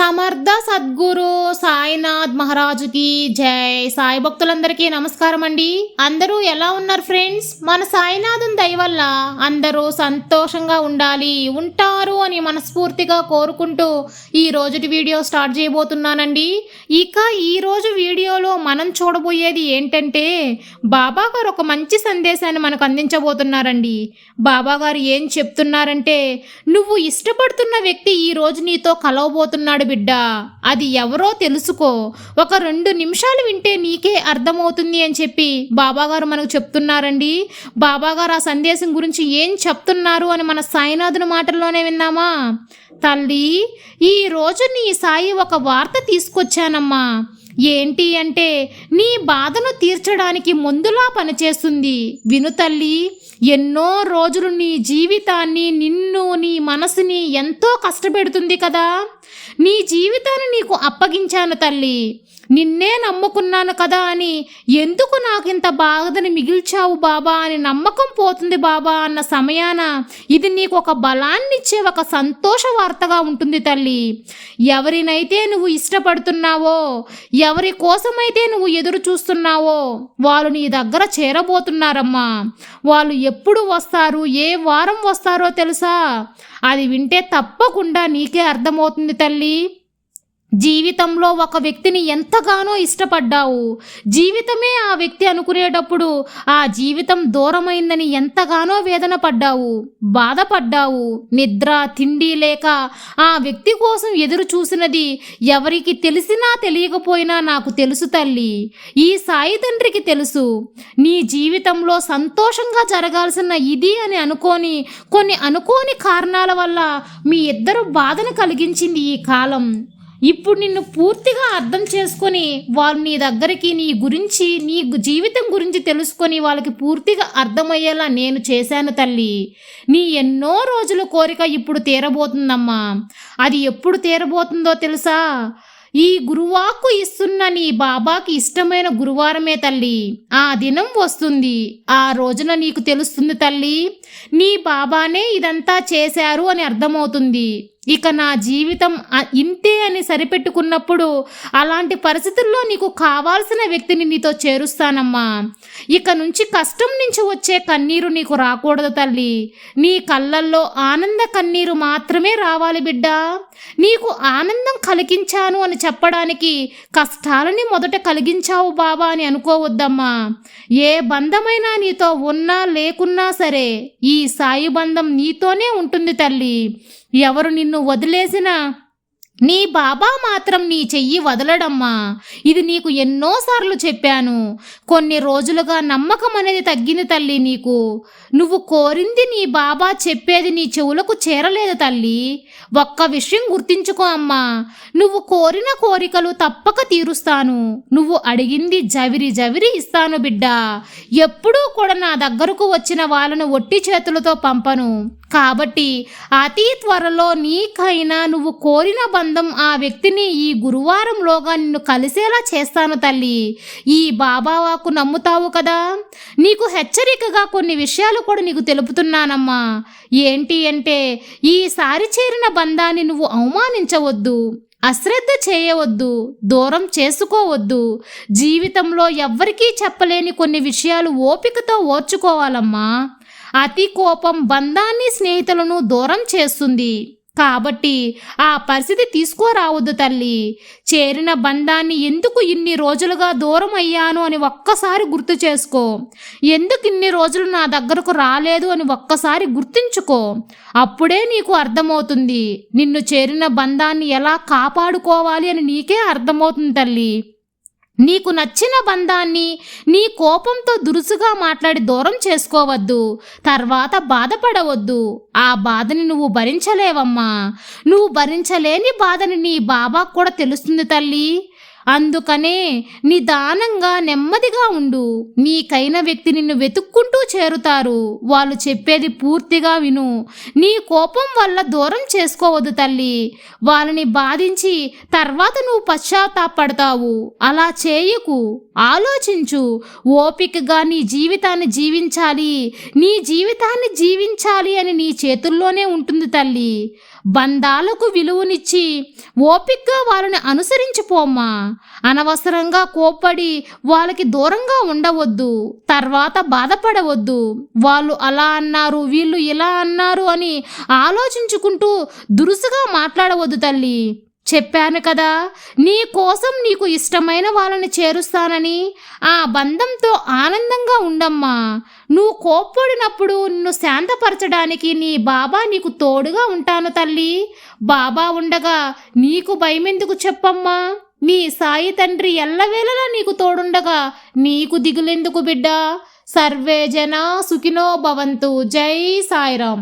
సమర్థ సద్గురు సాయినాథ్ మహారాజుకి జై. సాయి భక్తులందరికీ నమస్కారం అండి. అందరూ ఎలా ఉన్నారు ఫ్రెండ్స్? మన సాయినాథుని దయ వల్ల అందరూ సంతోషంగా ఉండాలి ఉంటారు అని మనస్ఫూర్తిగా కోరుకుంటూ ఈ రోజుటి వీడియో స్టార్ట్ చేయబోతున్నానండి. ఇక ఈ రోజు వీడియోలో మనం చూడబోయేది ఏంటంటే బాబా గారు ఒక మంచి సందేశాన్ని మనకు అందించబోతున్నారండి. బాబా గారు ఏం చెప్తున్నారంటే నువ్వు ఇష్టపడుతున్న వ్యక్తి ఈ రోజు నీతో కలవబోతున్నాడు బిడ్డ అది ఎవరో తెలుసుకో. ఒక రెండు నిమిషాలు వింటే నీకే అర్థమవుతుంది అని చెప్పి బాబాగారు మనకు చెప్తున్నారండి. బాబాగారు ఆ సందేశం గురించి ఏం చెప్తున్నారు అని మన సాయినాథుని మాటల్లోనే విన్నామా తల్లి ఈ నీ సాయి ఒక వార్త తీసుకొచ్చానమ్మా. ఏంటి అంటే నీ బాధను తీర్చడానికి ముందులా పనిచేస్తుంది. విను తల్లి ఎన్నో రోజులు నీ జీవితాన్ని నిన్ను నీ మనసుని ఎంతో కష్టపెడుతుంది కదా. నీ జీవితాన్ని నీకు అప్పగించాను తల్లి. నిన్నే నమ్ముకున్నాను కదా అని ఎందుకు నాకు ఇంత బాధని మిగిల్చావు బాబా అని నమ్మకం పోతుంది బాబా అన్న సమయాన ఇది నీకు ఒక బలాన్నిచ్చే ఒక సంతోష వార్తగా ఉంటుంది తల్లి. ఎవరినైతే నువ్వు ఇష్టపడుతున్నావో ఎవరి కోసమైతే నువ్వు ఎదురు చూస్తున్నావో వాళ్ళు నీ దగ్గర చేరబోతున్నారమ్మా. వాళ్ళు ఎప్పుడు వస్తారు ఏ వారం వస్తారో తెలుసా? అది వింటే తప్పకుండా నీకే అర్థమవుతుంది తల్లి. జీవితంలో ఒక వ్యక్తిని ఎంతగానో ఇష్టపడ్డావు. జీవితమే ఆ వ్యక్తి అనుకునేటప్పుడు ఆ జీవితం దూరమైందని ఎంతగానో వేదన పడ్డావు. బాధపడ్డావు. నిద్ర తిండి లేక ఆ వ్యక్తి కోసం ఎదురు చూసినది ఎవరికి తెలిసినా తెలియకపోయినా నాకు తెలుసు తల్లి. ఈ సాయి తండ్రికి తెలుసు. నీ జీవితంలో సంతోషంగా జరగాల్సిన ఇది అని అనుకోని కొన్ని అనుకోని కారణాల వల్ల మీ ఇద్దరు బాధను కలిగించింది ఈ కాలం. ఇప్పుడు నిన్ను పూర్తిగా అర్థం చేసుకొని వాళ్ళు నీ దగ్గరికి నీ గురించి నీ జీవితం గురించి తెలుసుకొని వాళ్ళకి పూర్తిగా అర్థమయ్యేలా నేను చేశాను తల్లి. నీ ఎన్నో రోజుల కోరిక ఇప్పుడు తీరబోతుందమ్మా. అది ఎప్పుడు తీరబోతుందో తెలుసా? ఈ గురువాకు ఇస్తున్న నీ బాబాకి ఇష్టమైన గురువారమే తల్లి. ఆ దినం వస్తుంది. ఆ రోజున నీకు తెలుస్తుంది తల్లి. నీ బాబానే ఇదంతా చేశారు అని అర్థమవుతుంది. ఇక నా జీవితం ఇంతే అని సరిపెట్టుకున్నప్పుడు అలాంటి పరిస్థితుల్లో నీకు కావాల్సిన వ్యక్తిని నీతో చేరుస్తానమ్మా. ఇక నుంచి కష్టం నుంచి వచ్చే కన్నీరు నీకు రాకూడదు తల్లి. నీ కళ్ళల్లో ఆనంద కన్నీరు మాత్రమే రావాలి బిడ్డ. నీకు ఆనందం కలిగించాను అని చెప్పడానికి కష్టాలని మొదట కలిగించావు బాబా అని అనుకోవద్దమ్మా. ఏ బంధమైనా నీతో ఉన్నా లేకున్నా సరే ఈ సాయి బంధం నీతోనే ఉంటుంది తల్లి. ఎవరు నిన్ను వదిలేసినా? నీ బాబా మాత్రం నీ చెయ్యి వదలడమ్మా. ఇది నీకు ఎన్నోసార్లు చెప్పాను. కొన్ని రోజులుగా నమ్మకం అనేది తగ్గింది తల్లి నీకు. నువ్వు కోరింది నీ బాబా చెప్పేది నీ చెవులకు చేరలేదు తల్లి. ఒక్క విషయం గుర్తించుకో అమ్మా. నువ్వు కోరిన కోరికలు తప్పక తీరుస్తాను. నువ్వు అడిగింది జవిరి జవిరి ఇస్తాను బిడ్డ. ఎప్పుడూ కూడా నా దగ్గరకు వచ్చిన వాళ్ళను ఒట్టి చేతులతో పంపను. కాబట్టి అతి త్వరలో నీకైనా నువ్వు కోరిన బంధం ఆ వ్యక్తిని ఈ గురువారంలోగా నిన్ను కలిసేలా చేస్తాను తల్లి. ఈ బాబావాకు నమ్ముతావు కదా? నీకు హెచ్చరికగా కొన్ని విషయాలు కూడా నీకు తెలుపుతున్నానమ్మా. ఏంటి అంటే ఈసారి చేరిన బంధాన్ని నువ్వు అవమానించవద్దు అశ్రద్ధ చేయవద్దు దూరం చేసుకోవద్దు. జీవితంలో ఎవ్వరికీ చెప్పలేని కొన్ని విషయాలు ఓపికతో ఓర్చుకోవాలమ్మా. అతి కోపం బంధాన్ని స్నేహితులను దూరం చేస్తుంది. కాబట్టి ఆ పరిస్థితి తీసుకోరావద్దు తల్లి. చేరిన బంధాన్ని ఎందుకు ఇన్ని రోజులుగా దూరం అయ్యాను అని ఒక్కసారి గుర్తు చేసుకో. ఎందుకు ఇన్ని రోజులు నా దగ్గరకు రాలేదు అని ఒక్కసారి గుర్తుంచుకో. అప్పుడే నీకు అర్థమవుతుంది. నిన్ను చేరిన బంధాన్ని ఎలా కాపాడుకోవాలి అని నీకే అర్థమవుతుంది తల్లి. నీకు నచ్చిన బంధాన్ని నీ కోపంతో దురుసుగా మాట్లాడి దూరం చేసుకోవద్దు. తర్వాత బాధపడవద్దు. ఆ బాధని నువ్వు భరించలేవమ్మా. నువ్వు భరించలేని బాధని నీ బాబాకు కూడా తెలుస్తుంది తల్లి. అందుకనే నిదానంగా నెమ్మదిగా ఉండు. నీకైన వ్యక్తి నిన్ను వెతుక్కుంటూ చేరుతారు. వాళ్ళు చెప్పేది పూర్తిగా విను. నీ కోపం వల్ల దూరం చేసుకోవద్దు తల్లి. వాళ్ళని బాధించి తర్వాత నువ్వు పశ్చాత్తాపడతావు. అలా చేయకు. ఆలోచించు. ఓపికగా నీ జీవితాన్ని జీవించాలి. నీ జీవితాన్ని జీవించాలి అని నీ చేతుల్లోనే ఉంటుంది తల్లి. బంధాలకు విలువనిచ్చి ఓపిక్గా వాళ్ళని అనుసరించిపోమ్మా. అనవసరంగా కోప్పడి వాళ్ళకి దూరంగా ఉండవద్దు. తర్వాత బాధపడవద్దు. వాళ్ళు అలా అన్నారు వీళ్ళు ఇలా అన్నారు అని ఆలోచించుకుంటూ దురుసుగా మాట్లాడవద్దు తల్లి. చెప్పాను కదా నీ కోసం నీకు ఇష్టమైన వాళ్ళని చేరుస్తానని. ఆ బంధంతో ఆనందంగా ఉండమ్మా. నువ్వు కోప్పడినప్పుడు నిన్ను శాంతపరచడానికి నీ బాబా నీకు తోడుగా ఉంటాను తల్లి. బాబా ఉండగా నీకు భయమెందుకు చెప్పమ్మా? నీ సాయి తండ్రి ఎల్లవేళలా నీకు తోడుండగా నీకు దిగులెందుకు బిడ్డ? సర్వే జనా సుఖినో భవంతు. జై సాయిరాం